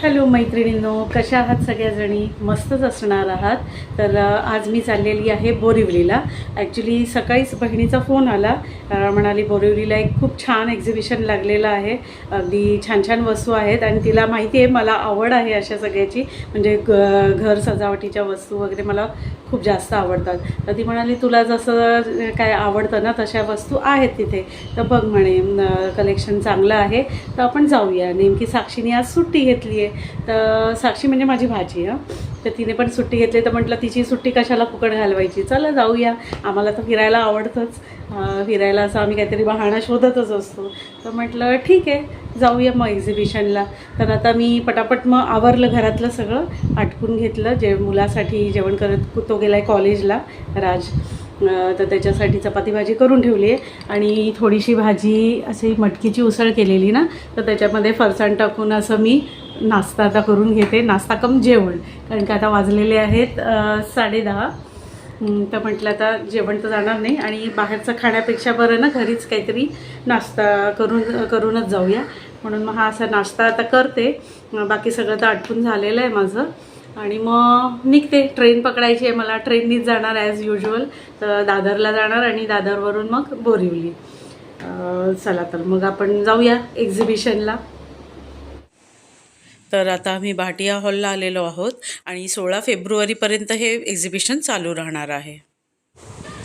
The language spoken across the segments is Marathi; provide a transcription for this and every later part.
हॅलो मैत्रिणींनो कशा आहात सगळ्याजणी? मस्तच असणार आहात. तर आज मी चाललेली आहे बोरिवलीला. ॲक्च्युली सकाळीच बहिणीचा फोन आला. म्हणाली बोरिवलीला एक खूप छान एक्झिबिशन लागलेलं आहे. अगदी छान छान वस्तू आहेत आणि तिला माहिती आहे मला आवड आहे अशा सगळ्याची. म्हणजे ग घर सजावटीच्या वस्तू वगैरे मला खूप जास्त आवडतात. तर ती म्हणाली तुला जसं काय आवडतं ना तशा वस्तू आहेत तिथे. तर बघ म्हणे कलेक्शन चांगलं आहे. तर आपण जाऊया. नेमकी साक्षीने आज सुट्टी घेतली आहे तर साक्षी म्हणजे माझी भाजी हं. तर तिने पण सुट्टी घेतली तर म्हटलं तिची सुट्टी कशाला फुकट घालवायची? चला जाऊया. आम्हाला तर फिरायला आवडतंच. फिरायला असं आम्ही काहीतरी बहाणा शोधतच असतो. तर म्हटलं ठीक आहे जाऊया मग एक्झिबिशनला तर आता मी पटापट मग आवरलं घरातलं सगळं आटकून घेतलं जे मुलासाठी जेवण करत तो गेला आहे कॉलेजला राज. तर त्याच्यासाठी चपाती भाजी करून ठेवली आहे. आणि थोडीशी भाजी अशी मटकीची उसळ केलेली ना तर त्याच्यामध्ये फरसाण टाकून असं मी नाश्ता आता करून घेते. नाश्ता कम जेवण. कारण का आता वाजलेले आहेत साडे साडेदहा तर म्हटलं आता जेवण तर जाणार नाही आणि बाहेरचं खाण्यापेक्षा बरं ना घरीच काहीतरी नाश्ता करून करूनच जाऊया. म्हणून मग हा असा नाश्ता आता करते. बाकी सगळं तर आटपून झालेलं आहे माझं. आणि मग निघते. ट्रेन पकडायची आहे मला. ट्रेननीच जाणार ॲज युजल तर दादरला जाणार आणि दादरवरून मग बोरिवली. चला तर मग आपण जाऊया एक्झिबिशनला तर आता आम्ही भाटिया हॉलला आलेलो आहोत आणि सोळा फेब्रुवारीपर्यंत हे एक्झिबिशन चालू राहणार आहे.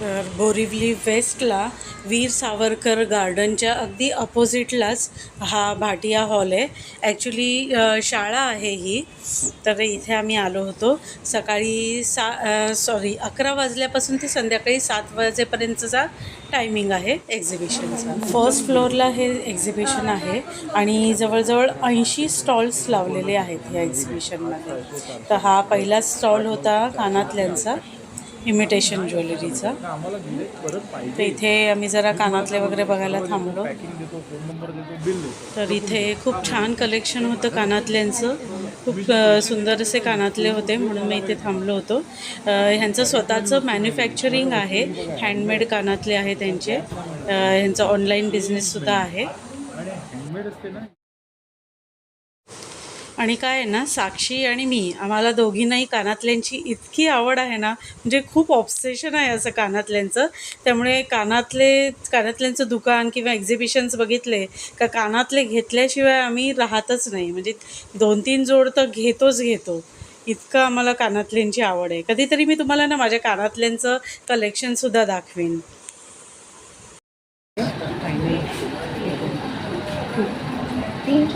तर बोरिवली वेस्टला वीर सावरकर गार्डनच्या अगदी अपोजिटलाच हा भाटिया हॉल आहे. ॲक्च्युली शाळा आहे ही. तर इथे आम्ही आलो होतो. सकाळी सा सॉरी अकरा वाजल्यापासून ते संध्याकाळी सात वाजेपर्यंतचा टायमिंग आहे एक्झिबिशनचा फर्स्ट फ्लोअरला हे एक्झिबिशन आहे आणि जवळजवळ ऐंशी स्टॉल्स लावलेले आहेत या एक्झिबिशनमध्ये तर हा पहिला स्टॉल होता कानातल्यांचा. इमिटेशन ज्वेलरीचा तर इथे आम्ही जरा कानातले वगैरे बघायला थांबलो. तर इथे खूप छान कलेक्शन होतं कानातल्यांचं. खूप सुंदर असे कानातले होते म्हणून मी इथे थांबलो होतो. ह्यांचं स्वतःचं मॅन्युफॅक्चरिंग आहे. हँडमेड कानातले आहे त्यांचे. ह्यांचा ऑनलाईन बिझनेससुद्धा आहे. आणि काय आहे ना साक्षी आणि मी आम्हाला दोघींनाही कानातल्यांची इतकी आवड आहे ना म्हणजे खूप ऑब्सेशन आहे असं कानातल्यांचं. त्यामुळे कानातले कानातल्यांचं दुकान किंवा एक्झिबिशन्स बघितले का कानातले घेतल्याशिवाय आम्ही राहतच नाही. म्हणजे दोन तीन जोड तर घेतोच घेतो. इतकं आम्हाला कानातल्यांची आवड आहे. कधीतरी मी तुम्हाला ना माझ्या कानातल्यांचं कलेक्शनसुद्धा दाखवेन.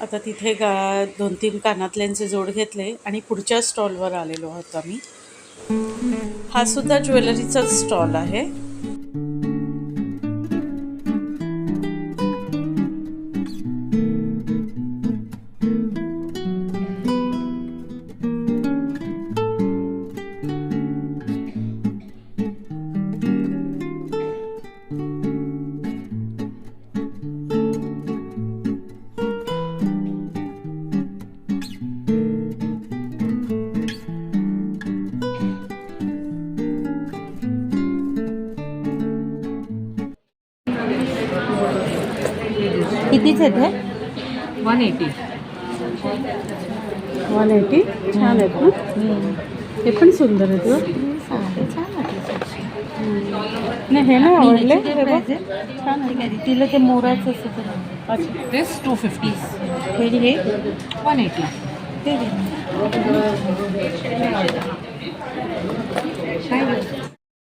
आता तिथे गा दोन तीन कानातल्यांचे जोड घेतले आणि पुढच्या स्टॉलवर आलेलो आहोत आम्ही. हा सुद्धा ज्वेलरीचाच स्टॉल आहे. वन एटी वन एटी छान आहेत ना? हे पण सुंदर आहेत वाटलं नाही हे नाही आवडले. हे काय बघ. छान आहे. तिला ते मोराचं असं अच्छा. दिस टू फिफ्टी हे हे वन एटी ते घे. काय गं?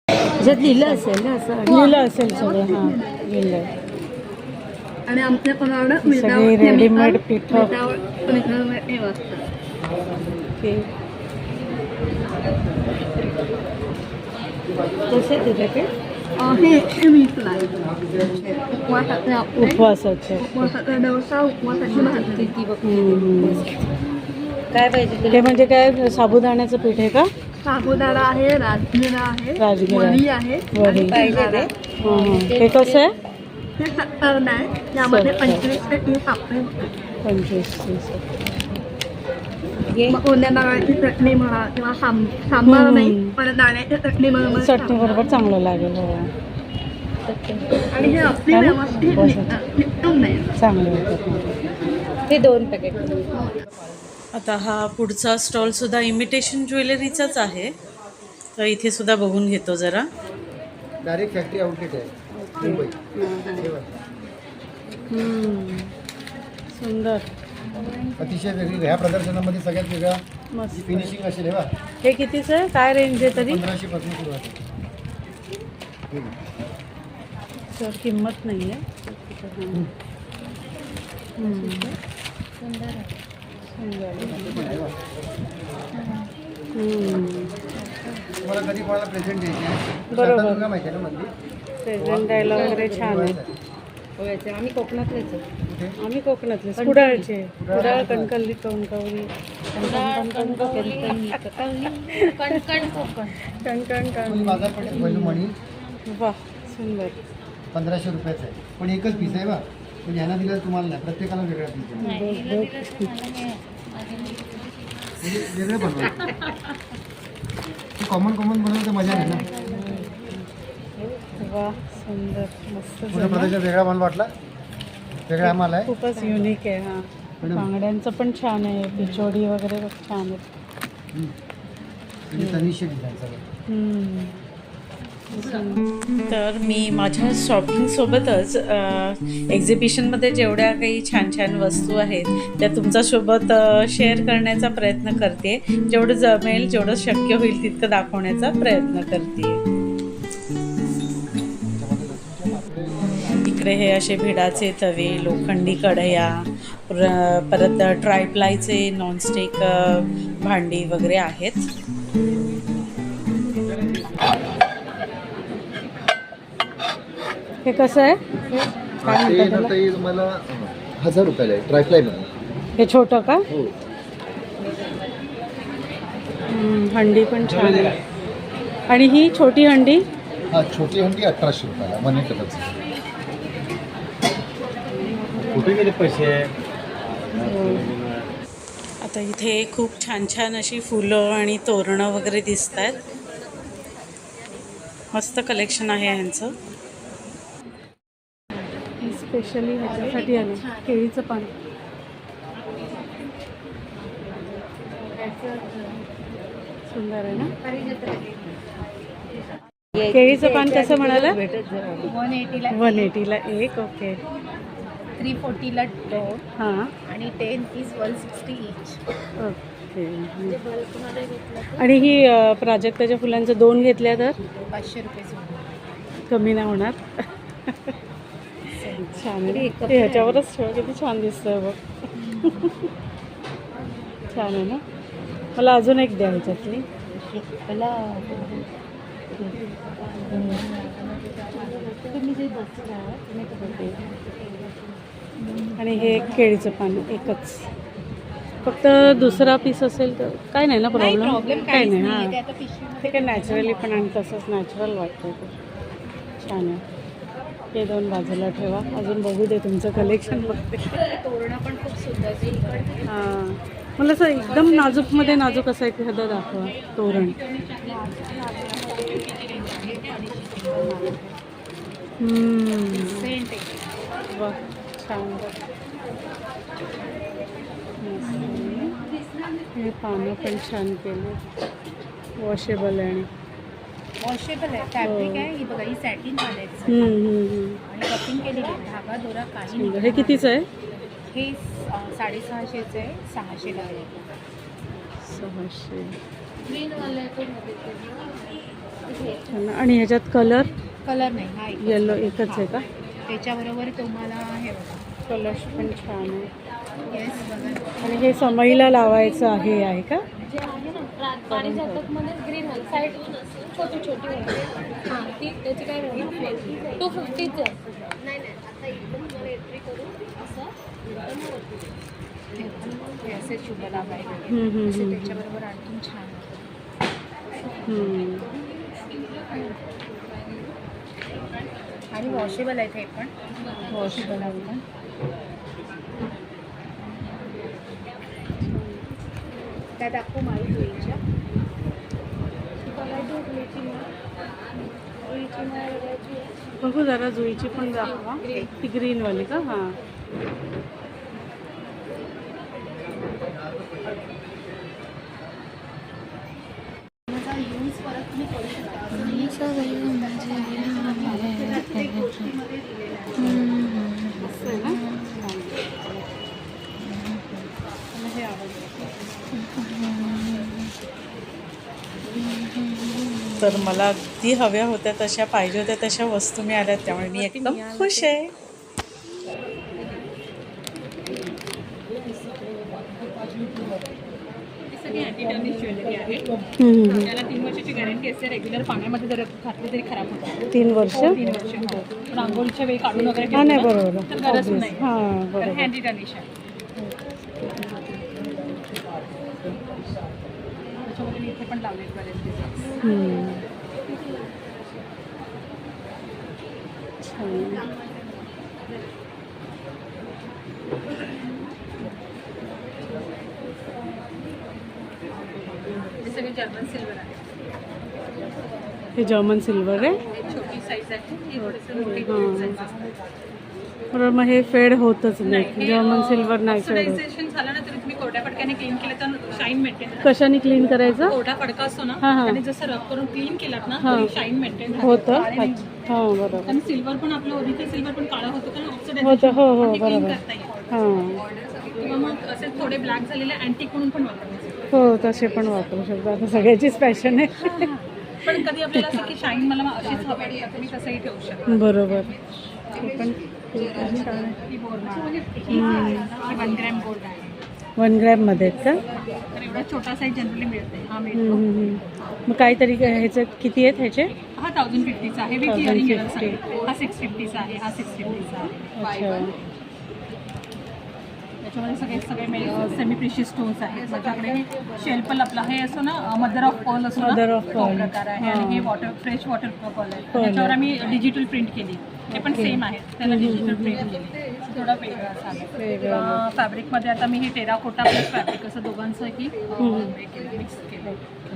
ह्याच्यात लिहिलं असेल ना असं? आणि लिहिलं असेल सगळं हां. लिहिलं आणि आमच्याकडं सगळी रेडीमेड पिठं. कसे आहेत त्याच्याकडे हे मी उपवासाचे उपवासाचे. उपवासाचा डोसा भाजी. ती. काय पाहिजे हे म्हणजे काय साबुदाण्याचं पीठ आहे का? साबुदाणा आहे राजगिरा आहे राजगिरा. आहे वडी. पाहिजे ते. हं, हं. हे कसं आहे? हे सत्तर नाही यामध्ये सत्तर. पंचवीस ते तीस आपले पंचवीस तीस. मग ओल्या नारळाची चटणी म्हणा किंवा सांब सांबार हम्म. नाही दाण्याची चटणी बरोबर चटणी बरोबर चांगलं लागेल हो आणि हे? व्यवस्थित बस. नाही चांगलं होतं हे दोन पॅकेट आता हा पुढचा स्टॉल सुद्धा इमिटेशन ज्वेलरीचाच आहे तर इथे सुद्धा बघून घेतो जरा डायरेक्ट फॅक्टरी आउटलेट आहे. सुंदर. अतिशय वेगळी ह्या प्रदर्शनामध्ये सगळ्यात वेगळा फिनिशिंग असेल हे हे कितीचं आहे काय रेंज आहे तरी? पंधराशे पासून सुरुवात. तर किंमत नाही आहे. तुम्हाला कधी कोणाला प्रेझेंट द्यायचे बरोबर. माहिती आहे ना मंदिर द्यायला वगैरे छान आहे. होयाचे आम्ही कोकणातलेच आम्ही कोकणातले कुडाळचे. कुडाळ कणकवली कणकवली. कणकण कण वा सुंदर. पंधराशे रुपयाचं आहे. पण एकच पीस आहे बा. पण ह्यांना दिलं तुम्हाला नाही. प्रत्येकाला वेगळा पीस आहे. वेगळं बनवायचं. कॉमन कॉमन बनवलं तर मजा नाही ना. वा सुंदर मस्त. प्रदेशात वेगळा माल वाटला. वेगळा माल आहे. खूपच युनिक आहे हा. बांगड्यांचं पण छान आहे पिचोडी वगैरे छान आहे. तर मी माझ्या शॉपिंगसोबतच एक्झिबिशनमध्ये जेवढ्या काही छान छान वस्तू आहेत त्या तुमच्यासोबत शेअर करण्याचा प्रयत्न करते. जेवढं जमेल जेवढं शक्य होईल तितकं दाखवण्याचा प्रयत्न करते. इकडे हे असे भिडाचे तवे लोखंडी कढया पर- परत ट्रायप्लायचे नॉनस्टिक भांडी वगैरे आहेत. हे कसं आहे? काय म्हणतात त्याला? तुम्हाला हजार रुपयाला आहे ट्रायफ्लाय म्हणून. हे छोटं का? हो. हम्म, हंडी पण छान आहे. आणि ही छोटी हंडी? हा छोटी हंडी अठराशे रुपयाला मनी कलरची कुठे गेले पैसे आता इथे खूप छान छान अशी फुलं आणि तोरणं वगैरे दिसत आहेत मस्त कलेक्शन आहे ह्यांचं स्पेशली ह्याच्यासाठी आलं केळीचं पान सुंदर आहे ना केळीचं पान कसं म्हणाला. वन एटीला वन एटीला एक ओके थ्री फोर्टीला दोन हां. आणि ten is one sixty each okay. आणि ही अ, प्राजक्ताच्या फुलांचं दोन घेतल्या तर? पाचशे रुपये कमी नाही होणार. छान आहे. ह्याच्यावरच ठेव किती छान दिसतंय बघ. छान आहे ना? मला अजून एक द्या ह्याच्यातली. मला आणि हे केळीचं पान एकच. फक्त दुसरा पीस असेल तर काय नाही ना प्रॉब्लेम काय नाही हां. ते काय नॅचरली पण आणि तसंच नॅचरल वाटतं ते. छान आहे. ते दोन बाजूला ठेवा. अजून बघू दे तुमचं कलेक्शन बघते. तोरणं पण खूप सुंदर हां. मला असं एकदम नाजूकमध्ये नाजूक असं एखादं दाखवा तोरण. वा. हे पानं पण छान केले. वॉशेबल आहे. आणि वॉशेबल आहे. फॅब्रिक आहे. ही बघा ही सॅटिन. आणि कटिंग केलेली धागा दोरा काही हे कितीचं आहे? हे साडेसहाशेचं आहे. सहाशे सहाशे. आणि ह्याच्यात कलर कलर नाही. हा येलो एकच आहे का? त्याच्याबरोबर तुम्हाला हे बघा. कलर पण छान आहे. आणि हे समईला लावायचं आहे आहे का? आहे ती आहे? ते आहे. आणि वॉशेबल आहेत हे पण. वॉशेबल आहे. त्या दाखवू माळी. जुईच्या बघू जरा जुईची पण दाखवा. ती ग्रीनवाली का? हां. मस्त तर मला अगदी हव्या होत्या तशा पाहिजे होत्या तशा वस्तू मिळाल्यात त्यामुळे मी एकदम खुश आहे. तीन वर्षाची गॅरंटी असते रेग्युलर पाण्यामध्ये जर घातली तरी खराब होतात तीन वर्ष? तीन वर्ष हो. पण आंघोळीच्या वेळी काढून वगैरे हा नाही बरोबर. तर गरज Obvious. नाही. हां बरोबर हँडी डॅनिश आहे त्याच्यामध्ये मी इथे पण. हे सगळे जर्मन सिल्वर आहे हे जर्मन सिल्वर आहे. छोटी साईज आहे मग हे फेड होतच नाही जर्मन सिल्वर नाही फेड झालं ना तरी तुम्ही कोरड्या फडक्याने क्लीन केलं तर शाईन मेंटेन कशाने क्लीन करायचं? कोरडा फडका असतो ना हां, हां. आणि जसं रब करून क्लीन केलात ना हां. तरी शाईन मेंटेन होतं. अच्छा. हां बरोबर. आणि सिल्वर पण आपलं ओरिजिनल सिल्वर पण काळा होतो कारण होतं. हो हो क्लीन बरोबर. करता येईल. हां. किंवा मग असे थोडे ब्लॅक झालेले अँटिक म्हणून पण वापरायचे हो तसे पण वापरू शकतो. आता सगळ्याचीच फॅशन आहे. पण कधी आपल्याला असं की शाईन मला अशीच हवी आहे, तर तुम्ही तसंही ठेवू शकता. बरोबर. पण खूप छान आहे. बोरमाळ आहे वन ग्रॅम गोल्ड आहे. वन ग्रॅममध्ये आहेत का? तर एवढा छोटा साईज जनरली मिळते. हा हम्म, मिळतो. हम्म, हम्म. मग काहीतरी ह्याचं किती आहेत ह्याचे? हा थाउजंड फिफ्टीचा आहे. विथ 1050. इयरिंग हा सिक्स फिफ्टीचा आहे. हा सिक्स फिफ्टीचा आहे. अच्छा. त्याच्यामध्ये सगळे सगळे सेमी प्रिशियस स्टोन्स आहेत. माझ्याकडे शेल्पल आपला हे असतो ना मदर ऑफ पर्ल ना Mother of तो pearl. प्रकार आहे. हां. आणि हे वॉटर फ्रेश वॉटर पर्ल आहे. Pearl त्याच्यावर. आम्ही डिजिटल प्रिंट केली. ते पण सेम आहे. त्याला डिजिटल प्रिंट केली. थोडा वेगळा असा फॅब्रिकमध्ये आता मी हे टेराकोटा प्लस फॅब्रिक असं दोघांचंही मिक्स केलं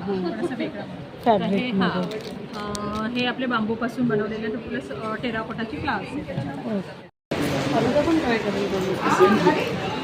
थोडंसं वेगळं. हे हां. हे आपले बांबूपासून बनवलेले प्लस टेराकोटाची फ्लावर्स आहे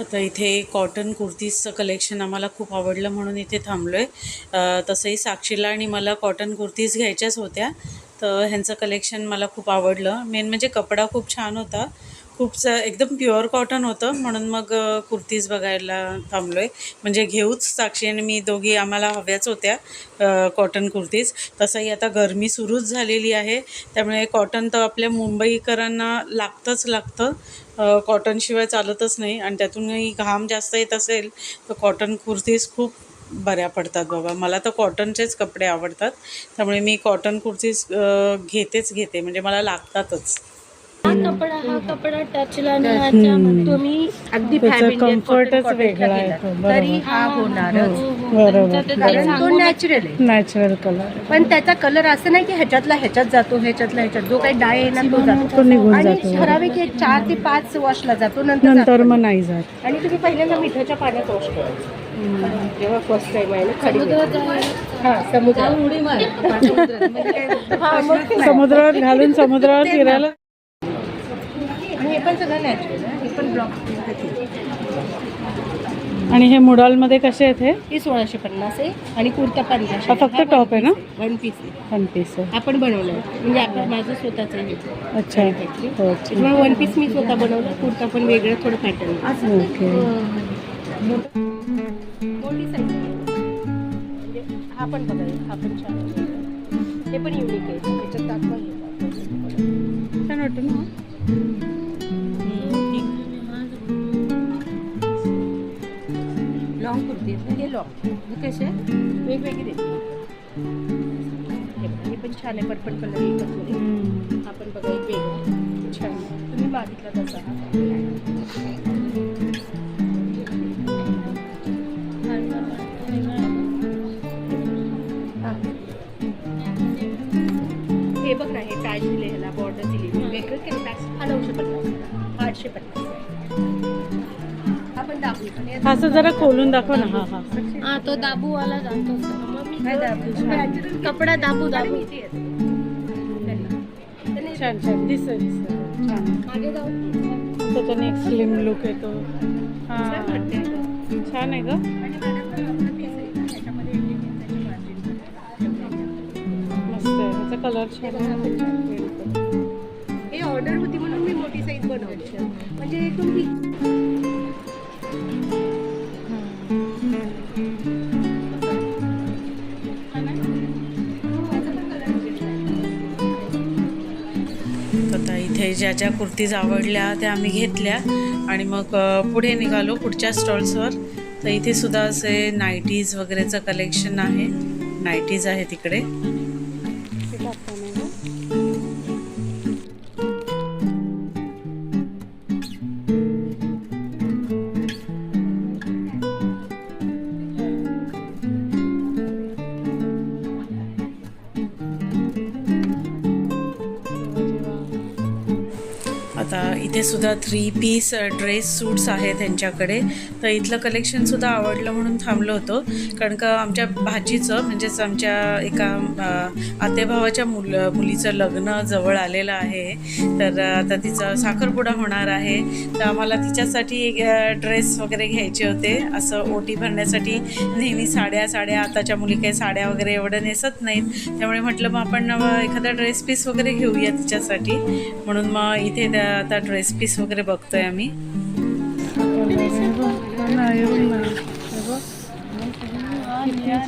आता इथे कॉटन कुर्तीजचं कलेक्शन आम्हाला खूप आवडलं म्हणून इथे थांबलो आहे तसंही साक्षीला आणि मला कॉटन कुर्तीज घ्यायच्याच होत्या. तर ह्यांचं कलेक्शन मला खूप आवडलं. मेन म्हणजे कपडा खूप छान होता. खूप एकदम प्युअर कॉटन होतं. म्हणून मग कुर्तीज बघायला थांबलो आहे म्हणजे घेऊच साक्षी आणि मी दोघी आम्हाला हव्याच होत्या कॉटन कुर्तीज. तसंही आता गरमी सुरूच झालेली आहे. त्यामुळे कॉटन तर आपल्या मुंबईकरांना लागतंच लागतं. कॉटनशिवाय चालतच नाही. आणि त्यातूनही घाम जास्त येत असेल तर कॉटन कुर्तीज खूप बऱ्या पडतात बाबा. मला तर कॉटनचेच कपडे आवडतात. त्यामुळे मी कॉटन कुर्तीज घेतेच घेते. म्हणजे मला लागतातच. हा कपडा हा कपडा टचला आणि ह्याच्यामध्ये तुम्ही अगदी कम्फर्टच वेगळा आहे. तरी हा होणारच. बरोबर. कारण तो नॅचरल आहे. नॅचरल कलर पण त्याचा कलर असं नाही की ह्याच्यातला ह्याच्यात जातो ह्याच्यातला ह्याच्यात. जो काही डाय आहे ना तो तो जातो. निघून आणि जातो ठराविक एक चार ते पाच वॉशला जातो नंतर जात नंतर पण मग नाही. जात. आणि तुम्ही पहिल्यांदा मिठाच्या पाण्यात वॉश करायचं जेव्हा फर्स्ट टाइम आहे ना खडी हा समुद्र हा, मग काय. समुद्रात घालून समुद्रावर फिरायला आणि हे पण सगळं नॅचरल आहे. हे पण ब्लॉक आणि हे मुडालमध्ये कसे आहेत हे? ही सोळाशे पन्नास आहे आणि कुर्ता हा फक्त टॉप आहे ना? वन पीस वन पीस आहे. आपण बनवलं म्हणजे आपलं माझं स्वतःचं आहे. हे. अच्छा. हो त्याच्यामुळे वन पीस मी स्वतः बनवलं कुर्ता पण वेगळं थोडं पॅटर्न ओके. साईज म्हणजे हा पण बघा हा पण छान हे पण युनिक आहे. त्याच्यात दाखवा हे. छान वाटतं ना? लॉंग कुर्ती आहेत हे लॉंग हे कसे? वेगवेगळे. हे पण छान आहे पर्पल कलर एकच मध्ये बघा एक वेगळं छान तुम्ही मागितला तसा. हे. बघ ना हे पॅच दिले ह्याला बॉर्डर दिली. वेगळं केलं पॅच हा नऊशे पन्नास. आठशे पन्नास. असं जरा खोलून दाखव ना. हा हा. हा तो दाबूवाला जातो. काय दाबू? कपडा दाबू दाबू. छान छान. जाऊ. त्याच्याने एक स्लिम लुक येतो हा. छान आहे ग. मस्त आहे. कलर छान आहे. हे ऑर्डर होती म्हणून मी मोठी साईज बनवली. म्हणजे एकदम आता इथे ज्या ज्या कुर्तीज आवडल्या त्या आम्ही घेतल्या. आणि मग पुढे निघालो पुढच्या स्टॉल्सवर. तर इथे सुद्धा असे नाईटीज वगैरेचं कलेक्शन आहे. नाईटीज आहे तिकडे इथे सुद्धा थ्री पीस ड्रेस सूट्स आहेत त्यांच्याकडे. तर इथलं कलेक्शनसुद्धा आवडलं म्हणून थांबलो होतो. कारण का आमच्या भाजीचं म्हणजेच आमच्या एका आतेभावाच्या मुल मुलीचं लग्न जवळ आलेलं आहे. तर आता तिचा साखरपुडा होणार आहे. तर आम्हाला तिच्यासाठी ड्रेस वगैरे घ्यायचे होते. असं ओटी भरण्यासाठी नेहमी साड्या साड्या आताच्या मुली काही साड्या वगैरे एवढं नेसत नाहीत. त्यामुळे म्हटलं मग आपण एखादा ड्रेस पीस वगैरे घेऊया तिच्यासाठी. म्हणून मग इथे त्या- आता ड्रेस पीस वगैरे बघतोय आम्ही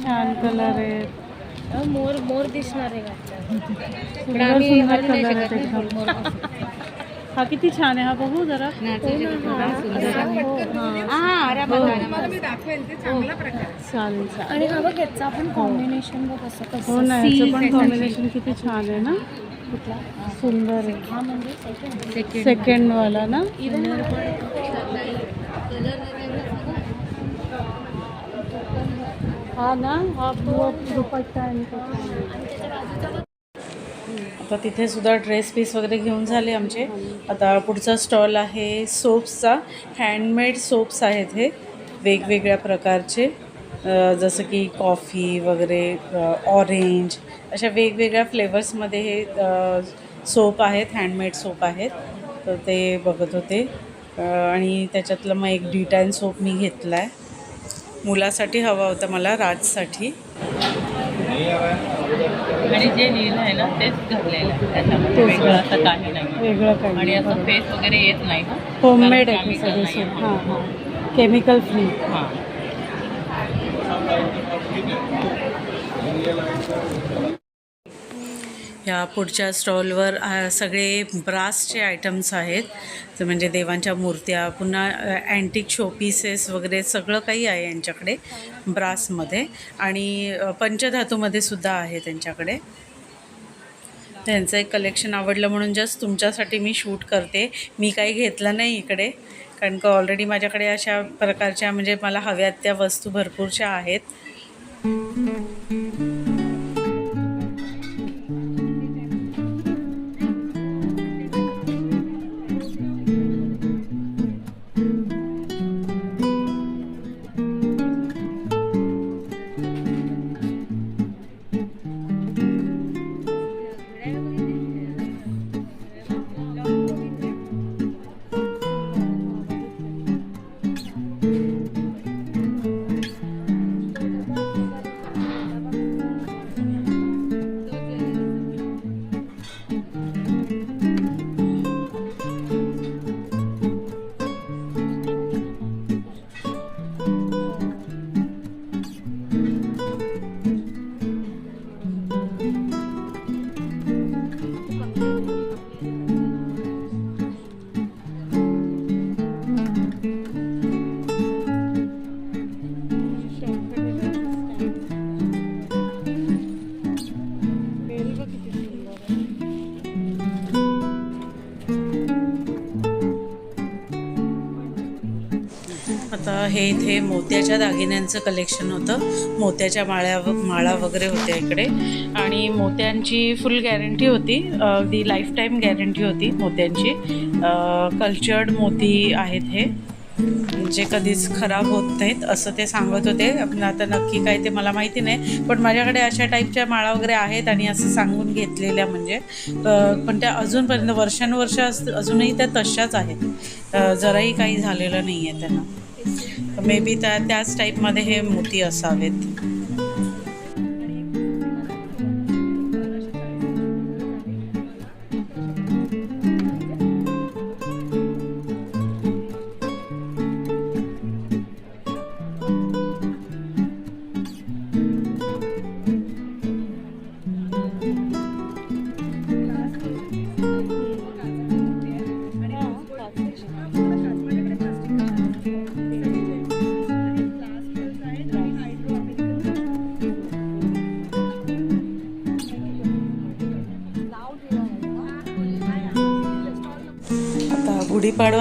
छान कलर आहे मोर मोर दिसणार आहे. हा किती छान आहे. हा बघू जरा चालेल चालेल. आणि हा बघ याचा आपण कॉम्बिनेशन बघ असं कसं हो ना याचं पण. कॉम्बिनेशन किती छान आहे ना. कुठला? सुंदर आहे हा म्हणजे second. सेकंड वाला ना हा ना हा दुपट्टा. आता तिथे सुद्धा ड्रेस पीस वगैरे घेऊन झाले आमचे आता पुढचा स्टॉल आहे सोप्सचा हँडमेड सोप्स आहेत हे वेगवेगळ्या प्रकारचे जसं की कॉफी वगैरे ऑरेंज अशा वेगवेगळ्या फ्लेवर्समध्ये हे सोप आहेत हँडमेड सोप आहेत. तर ते बघत होते. आणि त्याच्यातलं मग एक डी टॅन सोप मी घेतला आहे मुलासाठी हवा होता मला राजसाठी. आणि जे लिहिलं आहे ना तेच घातलेलं आहे. त्याच्यामध्ये वेगळं असं काही नाही. वेगळं आणि काही असं फेस वगैरे येत नाही ना. होममेड आहे. केमिकल फ्री हां. या पुढच्या स्टॉलवर सगळे ब्रासचे आयटम्स आहेत. तर म्हणजे देवांच्या मूर्त्या पुन्हा अँटिक शोपीसेस वगैरे सगळं काही आहे यांच्याकडे ब्रासमध्ये. आणि पंचधातूमध्ये सुद्धा आहे त्यांच्याकडे. त्यांचं एक कलेक्शन आवडलं म्हणून जस्ट तुमच्यासाठी मी शूट करते. मी काही घेतलं नाही इकडे कारण का ऑलरेडी माझ्याकडे अशा प्रकारच्या म्हणजे मला हव्यात त्या वस्तू भरपूरशा आहेत. हे इथे मोत्याच्या दागिन्यांचं कलेक्शन होतं. मोत्याच्या माळ्या माळा वगैरे होत्या इकडे. आणि मोत्यांची फुल गॅरंटी होती. अगदी लाईफ टाईम गॅरंटी होती मोत्यांची. कल्चर्ड मोती आहेत हे. जे कधीच खराब होत नाहीत असं ते सांगत होते. आता नक्की काय ते मला माहिती नाही. पण माझ्याकडे अशा टाईपच्या माळा वगैरे आहेत आणि असं सांगून घेतलेल्या म्हणजे पण त्या अजूनपर्यंत वर्षानुवर्ष अजूनही त्या तशाच आहेत. जराही काही झालेलं नाही आहे त्यांना. मे बी त्या त्याच टाईपमध्ये हे मोती असावेत.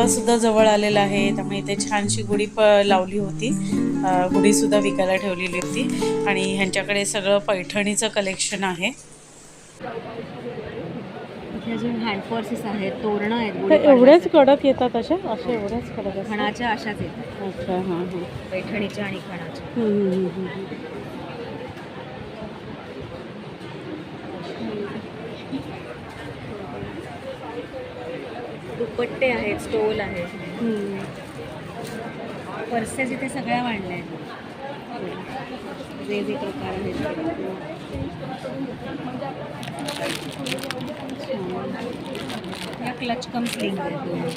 सुद्धा जवळ आलेला आहे त्यामुळे इथे छानशी गुढी प लावली होती. गुढीसुद्धा विकायला ठेवलेली होती. आणि ह्यांच्याकडे सगळं पैठणीचं कलेक्शन आहे. अजून आहेत तोरणं आहेत. एवढ्याच कडक येतात अशा? अशा एवढ्याच कडक खणाच्या अशाच आहेत अच्छा हां हां. पैठणीच्या आणि खणाच्या हम्म, हम्म, हम्म, हम्म. दुपट्टे आहेत स्टोल आहेत. पर्सेस इथे सगळ्या वाढल्या आहेत. वेगवेगळे प्रकार आहेत. या क्लच कम स्लिंग आहेत दोन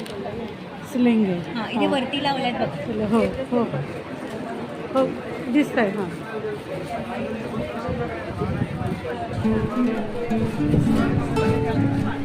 स्लिंग आहे. हां इथे वरती लावल्यात बघ. हो हो. हो दिसत आहे हां. आहेत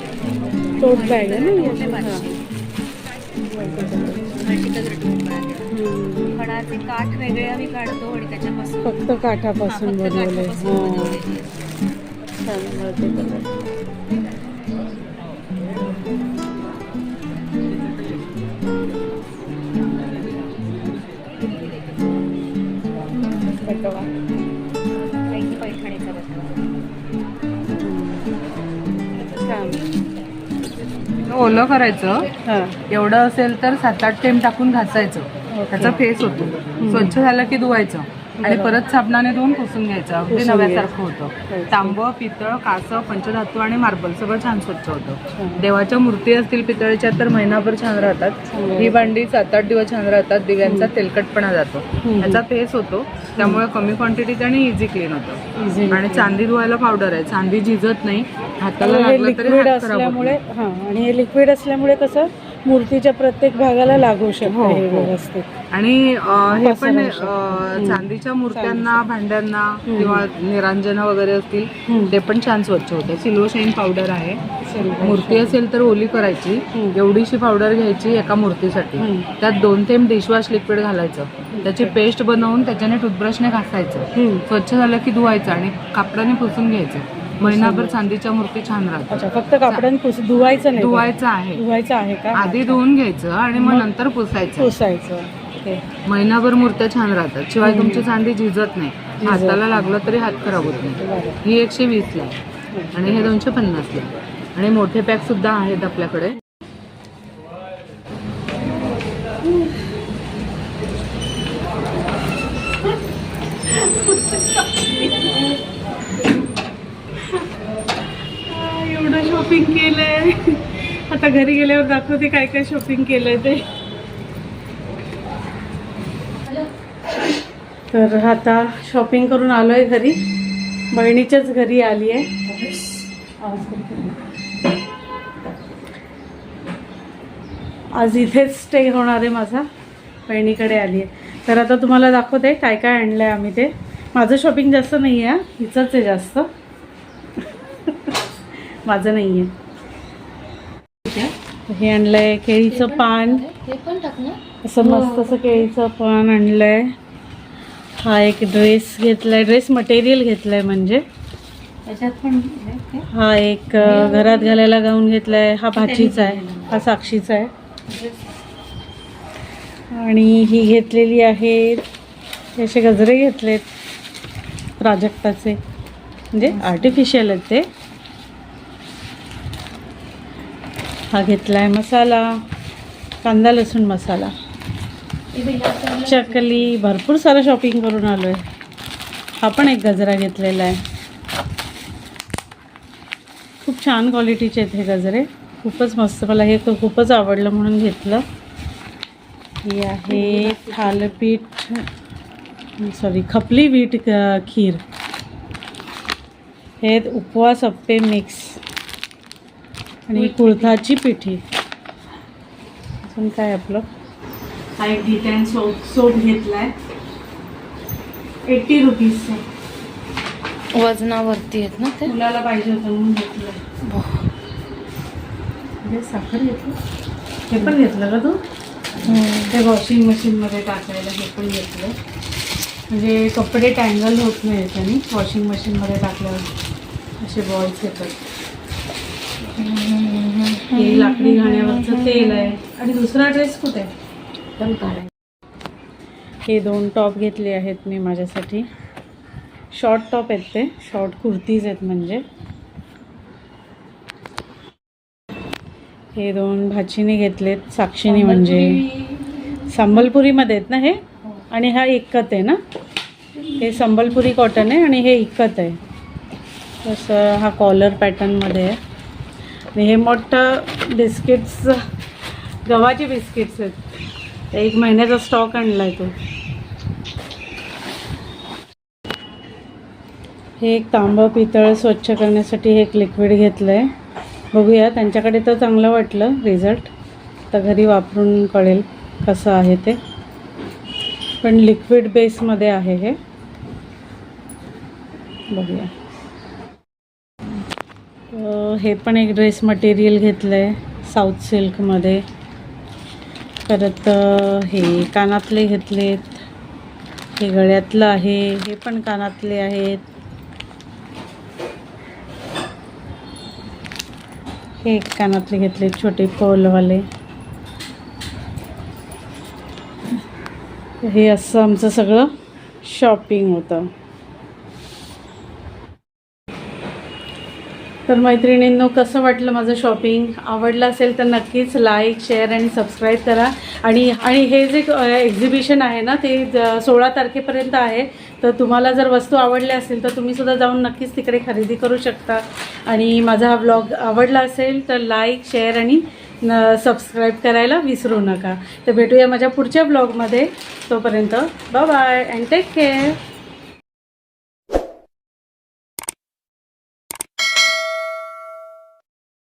टोट बॅग आहे ना ही. हां. काठ वेगळे आम्ही काढतो आणि त्याच्यापासून फक्त काठापासून हां, बनवले हां आहे. छान multicolour. ओलं करायचं. एवढं असेल तर सात आठ थेंब टाकून घासायचं. त्याचा फेस होतो. स्वच्छ झालं की धुवायचं. आणि परत साबणाने धुवून पुसून घ्यायचं. अगदी नव्यासारखं. होतं. तांबं पितळ कासं पंचधातू आणि मार्बल सगळं छान स्वच्छ होतं. देवाच्या मूर्ती असतील पितळेच्या तर महिनाभर छान राहतात. ही भांडी सात आठ दिवस छान राहतात. दिव्यांचा तेलकटपणा जातो. त्याचा फेस होतो. त्यामुळे कमी क्वांटिटीत आणि इझी क्लीन होतं. आणि चांदी धुवायला पावडर आहे. चांदी झिजत नाही. हाताला लागलं तरी आणि हे लिक्विड असल्यामुळे कसं मूर्तीच्या प्रत्येक भागाला लागू हो, शकतं हे. व्यवस्थित. आणि अं, हे पण अं, चांदीच्या मूर्त्यांना भांड्यांना किंवा निरांजन वगैरे असतील ते पण छान स्वच्छ होते. सिल्वर शाईन पावडर आहे. मूर्ती असेल तर ओली करायची. एवढीशी पावडर घ्यायची एका मूर्तीसाठी. त्यात दोन थेंब डिशवॉश लिक्विड घालायचं. त्याची पेस्ट बनवून त्याच्याने टूथब्रशने घासायचं. स्वच्छ झालं की धुवायचं आणि कापडाने पुसून घ्यायचं. महिनाभर चांदीच्या मूर्ती छान राहतात. अच्छा फक्त कापडाने धुवायचं नाही धुवायचं आहे. धुवायचं आहे का? आधी धुवून घ्यायचं आणि मग नंतर पुसायचं. पुसायचं. महिनाभर मूर्त्या छान राहतात. शिवाय तुमची चांदी झिजत नाही. हाताला लागलं तरी हात खराब होत नाही. ही एकशे वीसला आहे. आणि हे दोनशे पन्नासला आहे. आणि मोठे पॅक सुद्धा आहेत आपल्याकडे. शॉपिंग शॉपिंग केलंय. आता घरी गेल्यावर दाखवते काय काय शॉपिंग केलंय ते. तर आता शॉपिंग करून आलोय घरी. बहिणीच्याच घरी आली आहे आज इथेच स्टे होणार आहे माझा. बहिणीकडे आली आहे तर आता तुम्हाला दाखवते काय काय आणलं आहे आम्ही ते. माझं शॉपिंग जास्त नाही आहे हिचंच आहे जास्त. माझं नाही आहे हे आणलं आहे. केळीचं पान हे असं मस्त असं केळीचं पान आणलं आहे हा एक ड्रेस घेतला आहे ड्रेस मटेरियल घेतलं आहे म्हणजे. त्याच्यात पण हा एक घरात घालायला गाऊन घेतला आहे हा भाचीचा आहे. हा साक्षीचा आहे. आणि ही घेतलेली आहे हे असे गजरे घेतलेत. प्राजक्ताचे. म्हणजे आर्टिफिशियल आहेत ते. हा घेतला आहे मसाला कांदा लसूण मसाला. चकली भरपूर सारं शॉपिंग करून आलो आहे हा पण एक गजरा घेतलेला आहे. खूप छान क्वालिटीचे आहेत हे गजरे. खूपच मस्त मला हे खूपच आवडलं म्हणून घेतलं. हे आहे थालपीठ सॉरी खपली वीट खीर. हे उपवास अप्पे मिक्स आणि कुळथाची पिठी. अजून काय आपलं? हा एक डिटॅन सोप सोप घेतला आहे एट्टी रुपीजचा वजनावरती आहेत ना ते? मुलाला पाहिजे होतं म्हणून घेतलं म्हणजे साखर घेतलं? हे पण घेतलं का तू? ते वॉशिंग मशीनमध्ये टाकायला हे पण घेतलं म्हणजे कपडे टँगल होत नाही याच्याने वॉशिंग मशीनमध्ये टाकल्यावर असे बॉल्स येतात. हे लाकडी घाण्यावरचं तेल आहे. आणि दुसरा ड्रेस कुठे? हे दोन टॉप घेतले आहेत मी माझ्यासाठी. शॉर्ट टॉप आहेत ते. शॉर्ट कुर्तीज आहेत म्हणजे. हे दोन भाचीने घेतलेत. साक्षीने म्हणजे संबलपुरीमध्ये आहेत ना हे? आणि हा इक्कत आहे ना? हे संबलपुरी कॉटन आहे आणि हे इक्कत आहे. तसं हा कॉलर पॅटर्नमध्ये आहे. आणि हे मोठं बिस्किट्स गव्हाचे बिस्किट्स आहेत. एक महिन्याचा स्टॉक आणला आहे तो. हे एक तांबं पितळ स्वच्छ करण्यासाठी हे एक लिक्विड घेतलं आहे बघूया त्यांच्याकडे तर चांगलं वाटलं रिझल्ट तर घरी वापरून कळेल कसं आहे ते. पण लिक्विड बेसमध्ये आहे हे. बघूया. हे पण एक ड्रेस मटेरियल घेतलं आहे साऊथ सिल्कमध्ये परत हे कानातले घेतलेत. हे गळ्यातलं आहे हे पण कानातले आहेत. हे एक कानातले घेतले छोटे पोलवाले. हे असं आमचं सगळं शॉपिंग होतं. तर मैत्रिणींनो कसं वाटलं माझं शॉपिंग आवडलं असेल तर नक्कीच लाईक शेअर आणि सबस्क्राईब करा. आणि आणि हे जे एक्झिबिशन आहे ना ते सोळा तारखेपर्यंत आहे. तर तुम्हाला जर वस्तू आवडल्या असेल तर तुम्ही सुद्धा जाऊन नक्कीच तिकडे खरेदी करू शकता. आणि माझा हा ब्लॉग आवडला असेल तर लाईक शेअर आणि न सबस्क्राईब करायला विसरू नका. तर भेटूया माझ्या पुढच्या ब्लॉगमध्ये तोपर्यंत bye bye and take care